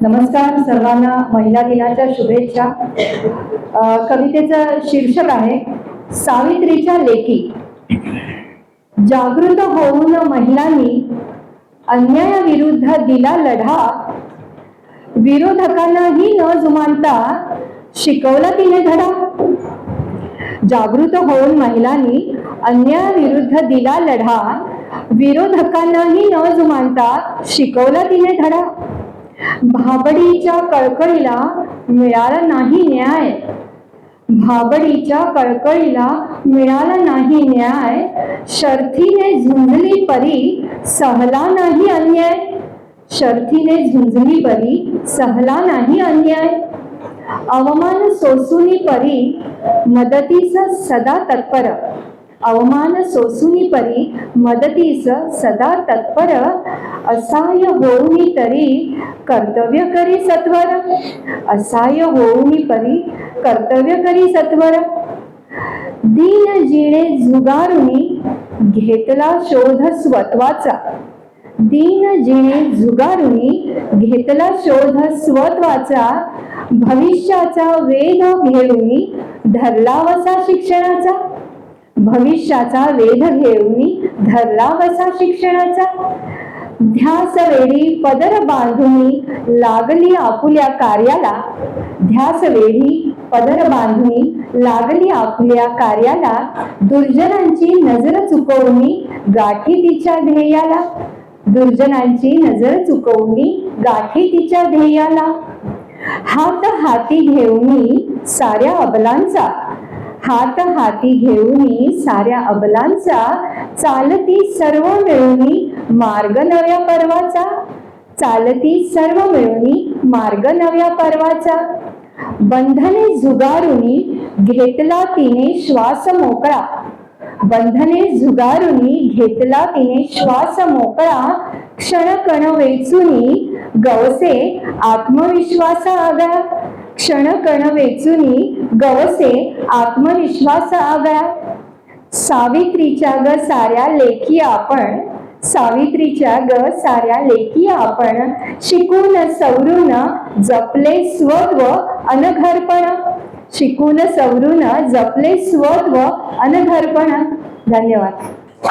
नमस्कार सर्वांना महिला दिनाच्या शुभेच्छा. कवितेचं शीर्षक आहे सावित्रीच्या लेखी. जागृत होऊन महिलांनी अन्यायाविरुद्ध दिला लढा. विरोधकांनाही न जुमानता शिकवला तिने धडा. जागृत होऊन महिलांनी अन्यायाविरुद्ध दिला लढा. विरोधकांनाही न जुमानता शिकवला तिने धडा. भाबडीच्या कळकळीला मिळाला नाही न्याय. भाबडीच्या कळकळीला मिळाला नाही न्याय. शर्थीने झुंजली परी सहला नाही अन्याय. शर्थीने झुंजली परी सहला नाही अन्याय. अवमान सोसुनी परी मदतीचा सदा तत्पर. अवमान सोसुनी परी मदतीस सदा तत्पर असाय होऊनी तरी कर्तव्य करी सत्वर. असाय होऊनी परी कर्तव्य करी सत्वर. दीन जिणे झुगारुनी घेतला शोध स्वत्वाचा. दीन जिणे झुगारुनी घेतला शोध स्वत्वाचा. भविष्याचा वेध घेऊनी धरला वसा शिक्षणाचा. भविष्याचा वेध घेऊन धरला बसा शिक्षणाचा. ध्यास वेळी पदर बांधुनी लागली आपुल्या कार्याला. ध्यास वेळी पदर बांधुनी लागली आपुल्या कार्याला. दुर्जनांची नजर चुकवणी गाठी तिच्या ध्येयाला. दुर्जनांची नजर चुकवणी गाठी तिच्या ध्येयाला. हात हाती घेऊन साऱ्या अबलांचा. हात हाती घेऊनी साऱ्या अबलांचा चालती सर्व मिळूनी मार्ग नव्या पर्वाचा. चालती सर्व मिळूनी मार्ग नव्या पर्वाचा. बंधने झुगारुनी घेतला तिने श्वास मोकळा. बंधने झुगारुनी घेतला तिने श्वास मोकळा. क्षण कण वेचुनी गवसे आत्मविश्वास आगळा क्षण कण वेचुनी गवसे आत्मविश्वास आगळा सावित्रीच्या ग साऱ्या लेखी आपण सावित्रीच्या ग साऱ्या लेखी आपण शिकून सवरून जपले स्वत्व अनघरपण. शिकून सवरून जपले स्वत्व अनघरपण. धन्यवाद.